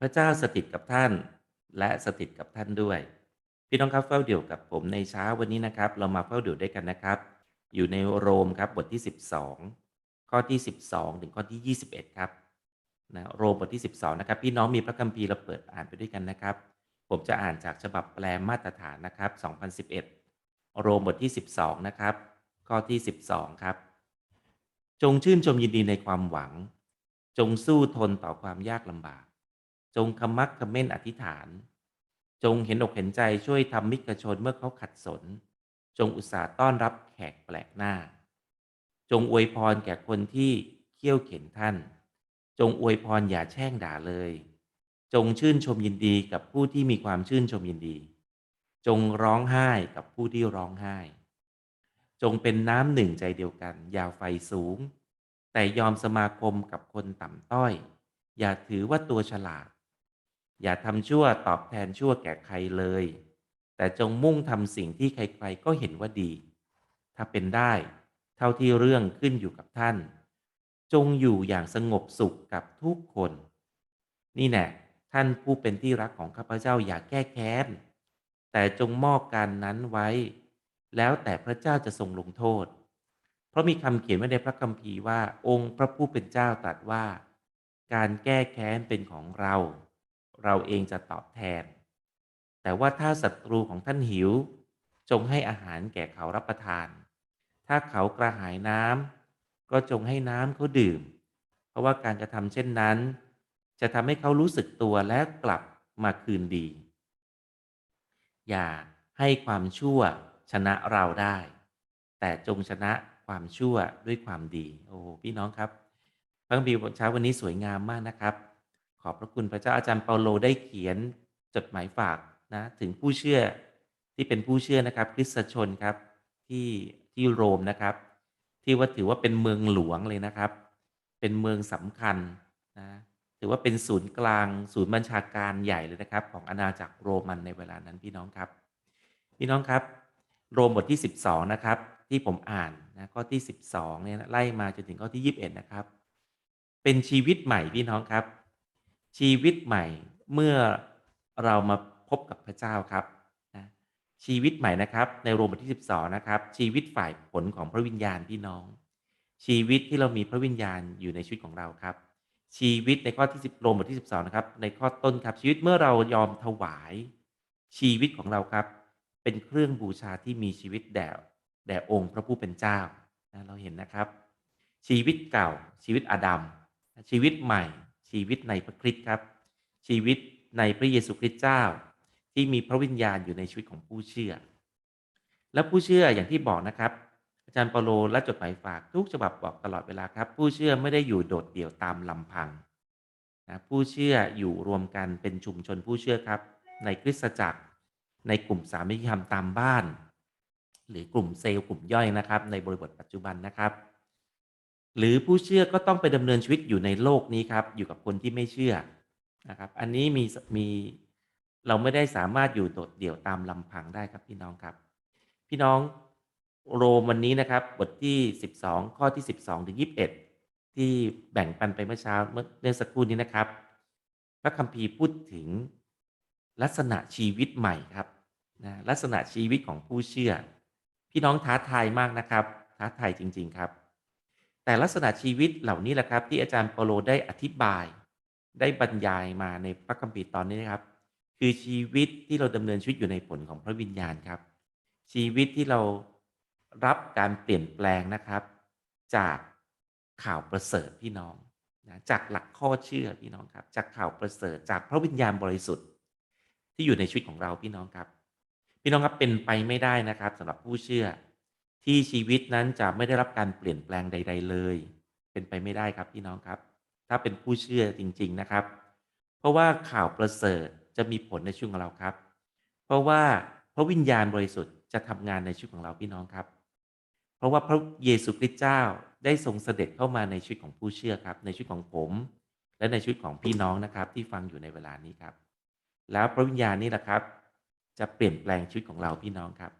พระเจ้าสถิตกับท่าน และสถิตกับท่านด้วย พี่น้องครับเฝ้าเดี่ยวกับผมในเช้าวันนี้นะครับ เรามาเฝ้าเดี่ยวด้วยกันนะครับ อยู่ในโรมครับบทที่ 12 ข้อที่ 12 ถึงข้อที่ 21 ครับนะโรมบทที่ 12 นะครับ พี่น้องมีพระคัมภีร์เราเปิดอ่านไปด้วยกันนะครับ ผมจะอ่านจากฉบับแปลมาตรฐานนะครับ 2011 โรมบทที่ 12 นะครับ ข้อที่ 12 ครับ จงชื่นชมยินดีในความหวัง จงสู้ทนต่อความยากลำบาก จงคำมักคำเม่นอธิษฐาน จงเห็นอกเห็นใจช่วยทำมิตรชนเมื่อเขาขัดสน จงอุตส่าห์ต้อนรับแขกแปลกหน้า จงอวยพรแก่คนที่เคี่ยวเข็นท่าน จงอวยพรอย่าแช่งด่าเลย จงชื่นชมยินดีกับผู้ที่มีความชื่นชมยินดี จงร้องไห้กับผู้ที่ร้องไห้ จงเป็นน้ำหนึ่งใจเดียวกันอย่าไฟสูง แต่ยอมสมาคมกับคนต่ำต้อย อย่าถือว่าตัวฉลาด อย่าทำชั่วตอบแทนชั่วแก่ใครเลย แต่จงมุ่งทำสิ่งที่ใครๆก็เห็นว่าดี ถ้าเป็นได้ เท่าที่เรื่องขึ้นอยู่กับท่าน จงอยู่อย่างสงบสุขกับทุกคน นี่แน่ท่านผู้เป็นที่รักของข้าพเจ้าอย่าแก้แค้น แต่จงมอบการนั้นไว้ แล้วแต่พระเจ้าจะทรงลงโทษ เพราะมีคำเขียนไว้ในพระคัมภีร์ว่าองค์พระผู้เป็นเจ้าตรัสว่า การแก้แค้นเป็นของเรา เราเองจะตอบแทน แต่ว่าถ้าศัตรูของท่านหิว จงให้อาหารแก่เขารับประทาน ถ้าเขากระหายน้ำก็จงให้น้ำเขาดื่ม เพราะว่าการกระทำเช่นนั้น จะทำให้เขารู้สึกตัวและกลับมาคืนดี อย่าให้ความชั่วชนะเราได้ แต่จงชนะความชั่วด้วยความดี โอ้พี่น้องครับพระคัมภีร์เช้าวันนี้สวยงามมากนะครับ ขอบพระคุณพระเจ้าอาจารย์เปาโลได้เขียนจดหมายฝากนะถึงผู้เชื่อที่เป็นผู้เชื่อนะครับคริสตชนครับที่ที่โรมนะครับ ที่ว่าถือว่าเป็นเมืองหลวงเลยนะครับ เป็นเมืองสำคัญนะถือว่าเป็นศูนย์กลาง ศูนย์บัญชาการใหญ่เลยนะครับ ของอาณาจักรโรมันในเวลานั้นพี่น้องครับ พี่น้องครับ โรมบทที่ 12 นะครับ ที่ผมอ่านนะข้อที่ 12เนี่ยไล่มาจนถึงข้อที่ 21 นะครับ เป็นชีวิตใหม่พี่น้องครับ ชีวิตใหม่เมื่อเรามาพบกับพระเจ้าครับนะชีวิตใหม่นะครับ ในโรมบทที่ 12 นะครับ ชีวิตฝ่ายผลของพระวิญญาณพี่น้อง ชีวิตที่เรามีพระวิญญาณอยู่ในชีวิตของเราครับ ชีวิตในข้อที่ 10โรมบทที่ 12 นะครับ ในข้อต้นครับ ชีวิตเมื่อเรายอมถวายชีวิตของเราครับ เป็นเครื่องบูชาที่มีชีวิตแด่แด่องค์พระผู้เป็นเจ้านะเราเห็นนะครับ ชีวิตเก่าชีวิตอาดัมชีวิตใหม่ ชีวิตในพระคริสต์ครับ ชีวิตในพระเยซูคริสต์เจ้า ที่มีพระวิญญาณอยู่ในชีวิตของผู้เชื่อ และผู้เชื่ออย่างที่บอกนะครับ อาจารย์เปาโลและจดหมายฝากทุกฉบับบอกตลอดเวลาครับ ผู้เชื่อไม่ได้อยู่โดดเดี่ยวตามลำพังนะผู้เชื่ออยู่รวมกันเป็นชุมชนผู้เชื่อครับ ในคริสตจักร ในกลุ่มสามัคคีธรรมตามบ้าน หรือกลุ่มเซลล์กลุ่มย่อยนะครับ ในบริบทปัจจุบันนะครับ หรือผู้เชื่อก็ต้องไปดำเนินชีวิตอยู่ในโลกนี้ครับ อยู่กับคนที่ไม่เชื่อนะครับ อันนี้มีมีเราไม่ได้สามารถอยู่โดดเดี่ยวตามลำพังได้ครับพี่น้องครับ พี่น้องโรมวันนี้นะครับ บทที่ 12 ข้อที่ 12ถึง21 ที่แบ่งปันไปเมื่อเช้าเมื่อเมื่อสักครู่นี้นะครับ พระคัมภีร์พูดถึงลักษณะชีวิตใหม่ครับนะลักษณะชีวิตของผู้เชื่อ พี่น้องท้าทายมากนะครับ ท้าทายจริง ๆ ครับ แต่ลักษณะชีวิตเหล่านี้แหละครับที่อาจารย์เปโลได้อธิบาย ได้บรรยายมาในพระคัมภีร์ตอนนี้นะครับ คือชีวิตที่เราดำเนินชีวิตอยู่ในผลของพระวิญญาณครับ ชีวิตที่เรารับการเปลี่ยนแปลงนะครับ จากข่าวประเสริฐพี่น้องนะจากหลักข้อเชื่อพี่น้องครับ จากข่าวประเสริฐจากพระวิญญาณบริสุทธิ์ ที่อยู่ในชีวิตของเราพี่น้องครับ พี่น้องครับเป็นไปไม่ได้นะครับสำหรับผู้เชื่อ ที่ชีวิตนั้นจะไม่ได้รับการเปลี่ยนแปลงใด ๆ เลย เป็นไปไม่ได้ครับพี่น้องครับ ถ้าเป็นผู้เชื่อจริง ๆนะครับ เพราะว่าข่าวประเสริฐจะมีผลในชีวิตของเราครับ เพราะว่าพระวิญญาณบริสุทธิ์จะทำงานในชีวิตของเราพี่น้องครับ เพราะว่าพระเยซูคริสต์เจ้าได้ทรงเสด็จเข้ามาในชีวิตของผู้เชื่อครับ ในชีวิตของผม และในชีวิตของพี่น้องนะครับ ที่ฟังอยู่ในเวลานี้ครับ แล้วพระวิญญาณนี่แหละครับ จะเปลี่ยนแปลงชีวิตของเราพี่น้องครับ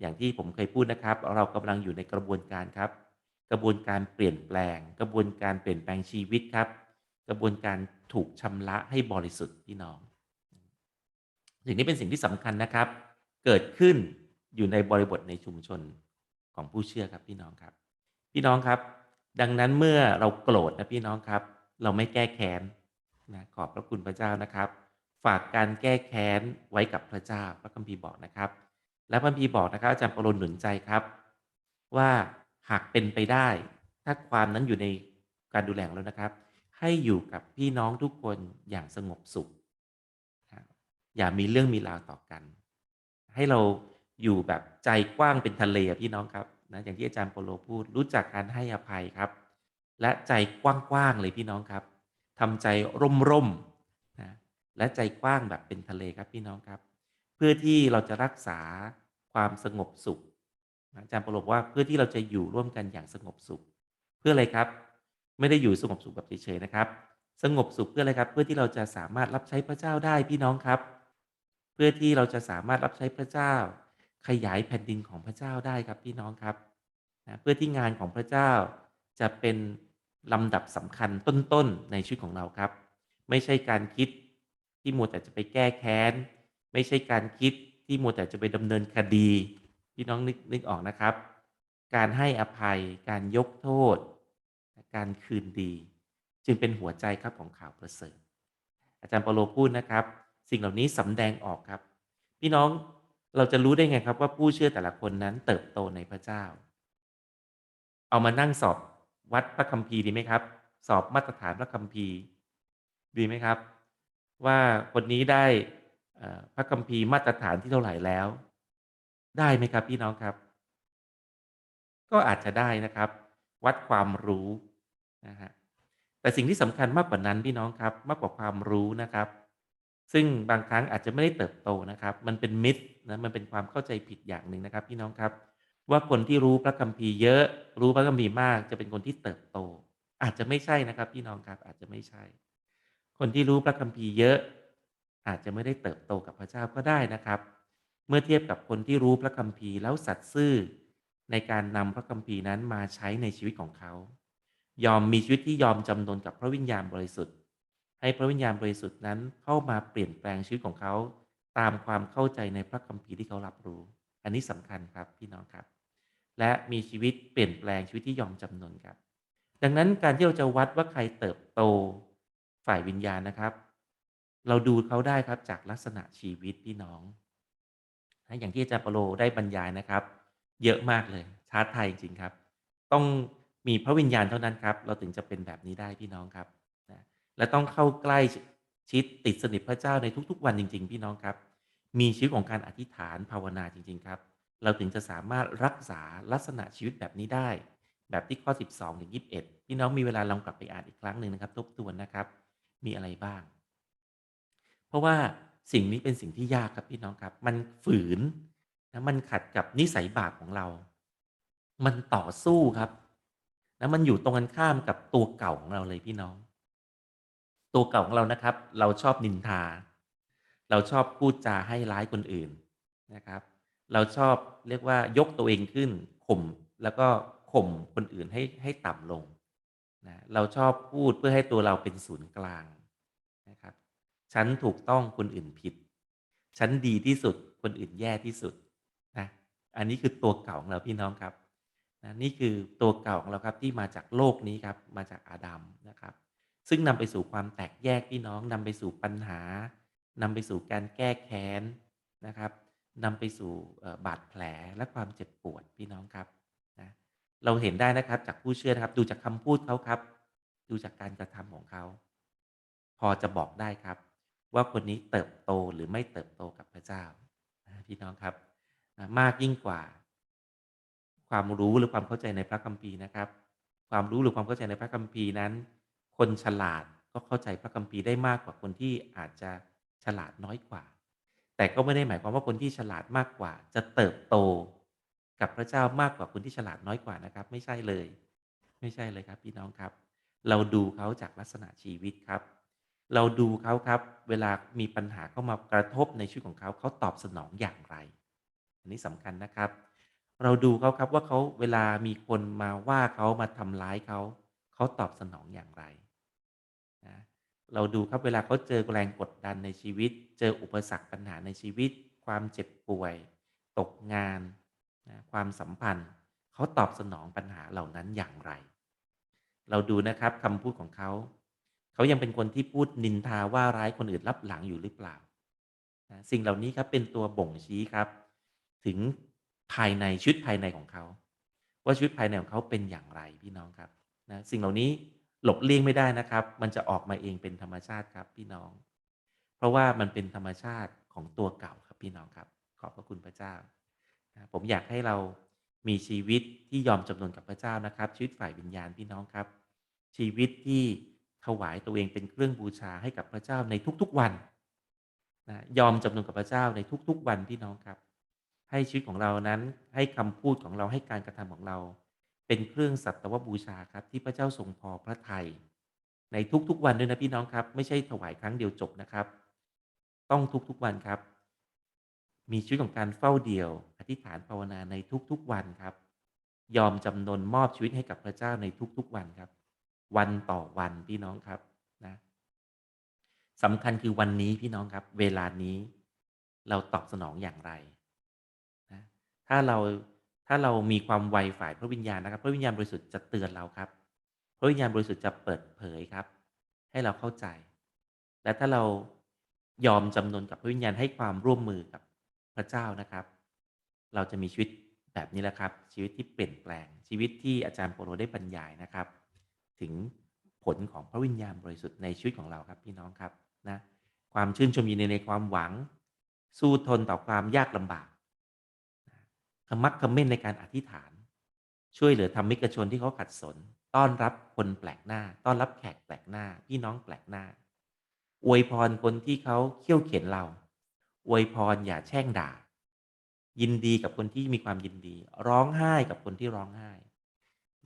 อย่างที่ผมเคยพูดนะครับ เรากำลังอยู่ในกระบวนการครับ กระบวนการเปลี่ยนแปลง กระบวนการเปลี่ยนแปลงชีวิตครับ กระบวนการถูกชำระให้บริสุทธิ์พี่น้อง สิ่งนี้เป็นสิ่งที่สำคัญนะครับ เกิดขึ้นอยู่ในบริบทในชุมชนของผู้เชื่อครับพี่น้องครับ พี่น้องครับ ดังนั้นเมื่อเราโกรธนะพี่น้องครับ เราไม่แก้แค้นนะขอบพระคุณพระเจ้านะครับ ฝากการแก้แค้นไว้กับพระเจ้าพระคัมภีร์บอกนะครับ และพระคัมภีบอกนะครับอาจารย์ปรนหนุนใจครับ ว่าหากเป็นไปได้ ถ้าความนั้นอยู่ในการดูแลของเรานะครับ ให้อยู่กับพี่น้องทุกคนอย่างสงบสุข อย่ามีเรื่องมีราวต่อกัน ให้เราอยู่แบบใจกว้างเป็นทะเลพี่น้องครับนะอย่างที่อาจารย์โปโลพูดรู้จักการให้อภัยครับ และใจกว้างๆเลยพี่น้องครับทำใจร่มๆนะและใจกว้างแบบเป็นทะเลครับพี่น้องครับ เพื่อที่เราจะรักษา ความสงบสุข อาจารย์โปโลบว่าเพื่อที่เราจะอยู่ร่วมกันอย่างสงบสุข เพื่ออะไรครับ ไม่ได้อยู่สงบสุขแบบเฉยๆนะครับ สงบสุขเพื่ออะไรครับ เพื่อที่เราจะสามารถรับใช้พระเจ้าได้พี่น้องครับ เพื่อที่เราจะสามารถรับใช้พระเจ้า ขยายแผ่นดินของพระเจ้าได้ครับพี่น้องครับนะเพื่อที่งานของพระเจ้าจะเป็นลำดับสำคัญต้นๆในชีวิตของเราครับ ไม่ใช่การคิดที่มัวแต่จะไปแก้แค้น ไม่ใช่การคิด ที่มัวแต่จะไปดำเนินคดีพี่น้องนึกนึกออกนะครับ การให้อภัย การยกโทษ การคืนดี จึงเป็นหัวใจครับของข่าวประเสริฐ อาจารย์เปาโลพูดนะครับ สิ่งเหล่านี้สำแดงออกครับ พี่น้องเราจะรู้ได้ไงครับว่าผู้เชื่อแต่ละคนนั้นเติบโตในพระเจ้า เอามานั่งสอบวัดพระคัมภีร์ดีไหมครับ สอบมาตรฐานพระคัมภีร์ ดีไหมครับ ว่าคนนี้ได้ เอ่อพระคัมภีร์มาตรฐานที่เท่าไหร่แล้ว ได้ไหมครับพี่น้องครับ ก็อาจจะได้นะครับ วัดความรู้นะฮะแต่สิ่งที่สำคัญมากกว่านั้นพี่น้องครับ มากกว่าความรู้นะครับ ซึ่งบางครั้งอาจจะไม่ได้เติบโตนะครับ มันเป็นมิตรนะมันเป็นความเข้าใจผิดอย่างหนึ่งนะครับ พี่น้องครับว่าคนที่รู้พระคัมภีร์เยอะ รู้พระคัมภีร์มาก จะเป็นคนที่เติบโต อาจจะไม่ใช่นะครับ พี่น้องครับอาจจะไม่ใช่ คนที่รู้พระคัมภีร์เยอะ อาจจะไม่ได้เติบโตกับพระเจ้าก็ได้นะครับ เมื่อเทียบกับคนที่รู้พระคัมภีร์แล้วสัตย์ซื่อ ในการนำพระคัมภีร์นั้นมาใช้ในชีวิตของเขา ยอมมีชีวิตที่ยอมจำนนกับพระวิญญาณบริสุทธิ์ ให้พระวิญญาณบริสุทธิ์นั้นเข้ามาเปลี่ยนแปลงชีวิตของเขา ตามความเข้าใจในพระคัมภีร์ที่เขารับรู้ อันนี้สำคัญครับพี่น้องครับ และมีชีวิตเปลี่ยนแปลงชีวิตที่ยอมจำนนครับ ดังนั้นการที่เราจะวัดว่าใครเติบโตฝ่ายวิญญาณนะครับ เราดูเขาได้ครับจากลักษณะชีวิตพี่น้องนะอย่างที่อาจารย์ปโลได้บรรยายนะครับ เยอะมากเลยท้าทยจริงๆครับ ต้องมีพระวิญญาณเท่านั้นครับ เราถึงจะเป็นแบบนี้ได้พี่น้องครับนะและต้องเข้าใกล้ชิดติดสนิทพระเจ้าในทุก ๆ วันจริง ๆ พี่น้องครับ มีชีวิตของการอธิษฐานภาวนาจริง ๆ ครับ เราถึงจะสามารถรักษาลักษณะชีวิตแบบนี้ได้ แบบที่ข้อ 12ถึง21 พี่น้องมีเวลาลองกลับไปอ่านอีกครั้งหนึ่งนะครับ ทบทวนนะครับ มีอะไรบ้าง เพราะว่าสิ่งนี้เป็นสิ่งที่ยากครับพี่น้องครับ มันฝืนนะมันขัดกับนิสัยบาปของเรา มันต่อสู้ครับนะมันอยู่ตรงกันข้ามกับตัวเก่าของเราเลยพี่น้อง ตัวเก่าของเรานะครับ เราชอบนินทา เราชอบพูดจาให้ร้ายคนอื่นนะครับ เราชอบเรียกว่ายกตัวเองขึ้นข่มแล้วก็ข่มคนอื่นให้ให้ต่ำลงนะเราชอบพูดเพื่อให้ตัวเราเป็นศูนย์กลาง ฉันถูกต้องคนอื่นผิด ฉันดีที่สุดคนอื่นแย่ที่สุดนะอันนี้คือตัวเก่าของเราพี่น้องครับนะนี่คือตัวเก่าของเราครับที่มาจากโลกนี้ครับมาจากอาดัมนะครับ ซึ่งนำไปสู่ความแตกแยกพี่น้องนำไปสู่ปัญหานำไปสู่การแก้แค้นนะครับนำไปสู่บาดแผลและความเจ็บปวดพี่น้องครับนะเราเห็นได้นะครับจากผู้เชื่อนะครับ ดูจากคำพูดเขาครับ ดูจากการกระทำของเขา พอจะบอกได้ครับ ว่าคนนี้เติบโตหรือไม่เติบโตกับพระเจ้าพี่น้องครับมากยิ่งกว่า ความรู้หรือความเข้าใจในพระคัมภีร์นะครับ ความรู้หรือความเข้าใจในพระคัมภีร์นั้น คนฉลาดก็เข้าใจพระคัมภีร์ได้มากกว่าคนที่อาจจะฉลาดน้อยกว่า แต่ก็ไม่ได้หมายความว่าคนที่ฉลาดมากกว่า จะเติบโตกับพระเจ้ามากกว่าคนที่ฉลาดน้อยกว่านะครับ ไม่ใช่เลย ไม่ใช่เลยครับ พี่น้องครับ เราดูเขาจากลักษณะชีวิตครับ เราดูเขาครับ เวลามีปัญหาเข้ามากระทบในชีวิตของเขาเขาตอบสนองอย่างไร อันนี้สำคัญนะครับ เราดูเขาครับว่าเขาเวลามีคนมาว่าเขามาทำร้ายเขาเขาตอบสนองอย่างไรนะเราดูครับเวลาเขาเจอแรงกดดันในชีวิต เจออุปสรรคปัญหาในชีวิต ความเจ็บป่วย ตกงานนะความสัมพันธ์เขาตอบสนองปัญหาเหล่านั้นอย่างไร เราดูนะครับคำพูดของเขา เขายังเป็นคนที่พูดนินทาว่าร้ายคนอื่นรับหลังอยู่หรือเปล่านะสิ่งเหล่านี้ครับเป็นตัวบ่งชี้ครับ ถึงภายในชีวิตภายในของเขา ว่าชีวิตภายในของเขาเป็นอย่างไรพี่น้องครับนะสิ่งเหล่านี้หลบเลี่ยงไม่ได้นะครับ มันจะออกมาเองเป็นธรรมชาติครับพี่น้อง เพราะว่ามันเป็นธรรมชาติของตัวเก่าครับพี่น้องครับ ขอบพระคุณพระเจ้านะผมอยากให้เรามีชีวิตที่ยอมจำนนกับพระเจ้านะครับ ชีวิตฝ่ายวิญญาณพี่น้องครับ ชีวิตที่ ถวายตัวเองเป็นเครื่องบูชาให้กับพระเจ้าในทุกๆวันนะยอมจำนนกับพระเจ้าในทุกๆวันพี่น้องครับ ให้ชีวิตของเรานั้นให้คำพูดของเราให้การกระทำของเรา เป็นเครื่องสัตวบูชาครับที่พระเจ้าทรงพอพระทัยในทุกๆวันด้วยนะพี่น้องครับ ไม่ใช่ถวายครั้งเดียวจบนะครับ ต้องทุกๆวันครับ มีชีวิตของการเฝ้าเดี่ยว อธิษฐานภาวนาในทุกๆวันครับ ยอมจำนนมอบชีวิตให้กับพระเจ้าในทุกๆวันครับ วันต่อวันพี่น้องครับนะสำคัญคือวันนี้พี่น้องครับ เวลานี้เราตอบสนองอย่างไรนะถ้าเราถ้าเรามีความไวฝ่ายพระวิญญาณนะครับ พระวิญญาณบริสุทธิ์จะเตือนเราครับ พระวิญญาณบริสุทธิ์จะเปิดเผยครับ ให้เราเข้าใจ และถ้าเรายอมจำนนกับพระวิญญาณให้ความร่วมมือกับพระเจ้านะครับ เราจะมีชีวิตแบบนี้แหละครับ ชีวิตที่เปลี่ยนแปลงชีวิตที่อาจารย์โปโลได้บรรยายนะครับ ถึงผลของพระวิญญาณบริสุทธิ์ในชีวิตของเราครับพี่น้องครับนะความชื่นชมยินดีในความหวัง สู้ทนต่อความยากลำบากขมักขม้นในการอธิษฐาน ช่วยเหลือธรรมิกชนที่เขาขัดสน ต้อนรับคนแปลกหน้า ต้อนรับแขกแปลกหน้า พี่น้องแปลกหน้า อวยพรคนที่เขาเขี่ยวเข็นเรา อวยพรอย่าแช่งด่า ยินดีกับคนที่มีความยินดี ร้องไห้กับคนที่ร้องไห้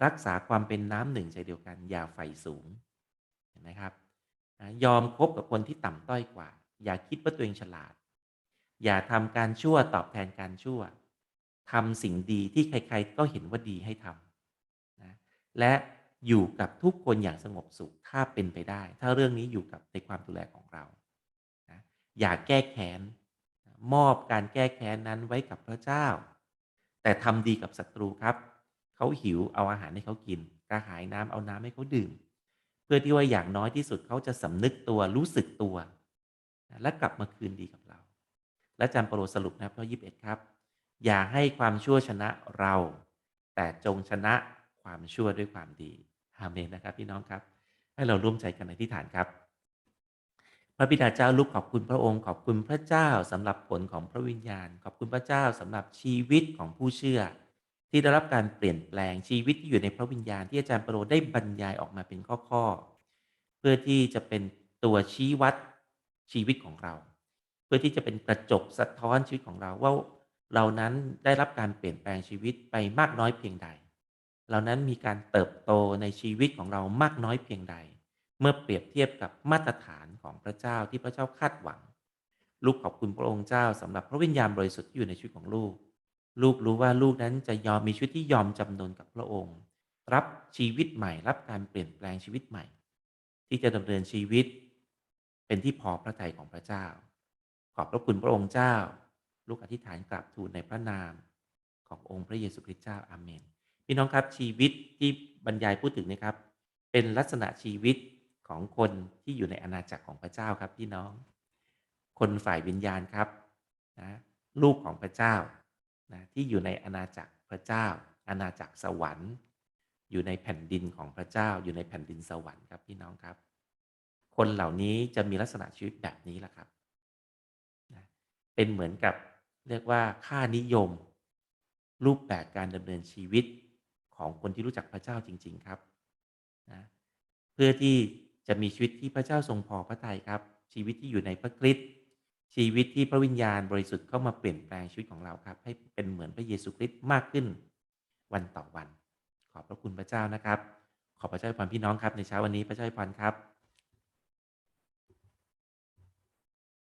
รักษาความเป็นน้ำหนึ่งใจเดียวกัน อย่าไฟสูงเห็นไหมครับยอมคบกับคนที่ต่ำต้อยกว่า อย่าคิดว่าตัวเองฉลาด อย่าทำการชั่วตอบแทนการชั่วทำสิ่งดีที่ใครๆก็เห็นว่าดีให้ทำนะและอยู่กับทุกคนอย่างสงบสุขถ้าเป็นไปได้ ถ้าเรื่องนี้อยู่กับในความดูแลของเรานะอย่าแก้แค้นมอบการแก้แค้นนั้นไว้กับพระเจ้า แต่ทำดีกับศัตรูครับ เขาหิวเอาอาหารให้เขากิน กระหายน้ำเอาน้ำให้เขาดื่ม เพื่อที่ว่าอย่างน้อยที่สุดเขาจะสำนึกตัวรู้สึกตัว และกลับมาคืนดีกับเรา และอาจารย์โปรสรุปนะข้อ21ครับ อย่าให้ความชั่วชนะเรา แต่จงชนะความชั่วด้วยความดีอาเมนนะครับ พี่น้องครับ ให้เราร่วมใจกันในที่ฐานครับพระบิดาเจ้าลูกขอบคุณพระองค์ขอบคุณพระเจ้าสำหรับผลของพระวิญญาณ ขอบคุณพระเจ้าสำหรับชีวิตของผู้เชื่อ ที่ได้รับการเปลี่ยนแปลงชีวิตที่อยู่ในพระวิญญาณที่อาจารย์เปโรได้บรรยายออกมาเป็นข้อๆ เพื่อที่จะเป็นตัวชี้วัดชีวิตของเรา เพื่อที่จะเป็นกระจกสะท้อนชีวิตของเราว่าเรานั้นได้รับการเปลี่ยนแปลงชีวิตไปมากน้อยเพียงใด เรานั้นมีการเติบโตในชีวิตของเรามากน้อยเพียงใด เมื่อเปรียบเทียบกับมาตรฐานของพระเจ้าที่พระเจ้าคาดหวัง ลูกขอบคุณพระองค์เจ้าสำหรับพระวิญญาณบริสุทธิ์ที่อยู่ในชีวิตของลูก ลูกรู้ว่าลูกนั้นจะยอมมีชีวิตที่ยอมจำนนกับพระองค์ รับชีวิตใหม่ รับการเปลี่ยนแปลงชีวิตใหม่ ที่จะดำเนินชีวิต เป็นที่พอพระทัยของพระเจ้า ขอบพระคุณพระองค์เจ้า ลูกอธิษฐานกราบทูลในพระนามขององค์พระเยซูคริสต์เจ้าอาเมนพี่น้องครับชีวิตที่บรรยายพูดถึงนะครับ เป็นลักษณะชีวิตของคนที่อยู่ในอาณาจักรของพระเจ้าครับพี่น้อง คนฝ่ายวิญญาณครับนะลูกของพระเจ้า นะที่อยู่ในอาณาจักรพระเจ้า อาณาจักรสวรรค์ อยู่ในแผ่นดินของพระเจ้า อยู่ในแผ่นดินสวรรค์ครับพี่น้องครับ คนเหล่านี้จะมีลักษณะชีวิตแบบนี้แหละครับนะเป็นเหมือนกับเรียกว่าค่านิยม รูปแบบการดำเนินชีวิตของคนที่รู้จักพระเจ้าจริง ๆครับนะเพื่อที่จะมีชีวิตที่พระเจ้าทรงพอพระทัยครับ ชีวิตที่อยู่ในพระคริสต์ ชีวิตที่พระวิญญาณบริสุทธิ์เข้ามาเปลี่ยนแปลงชีวิตของเราครับ ให้เป็นเหมือนพระเยซูคริสต์มากขึ้นวันต่อวัน ขอบพระคุณพระเจ้านะครับ ขอพระเจ้าอวยพรพี่น้องครับในเช้าวันนี้พระเจ้าอวยพรครับ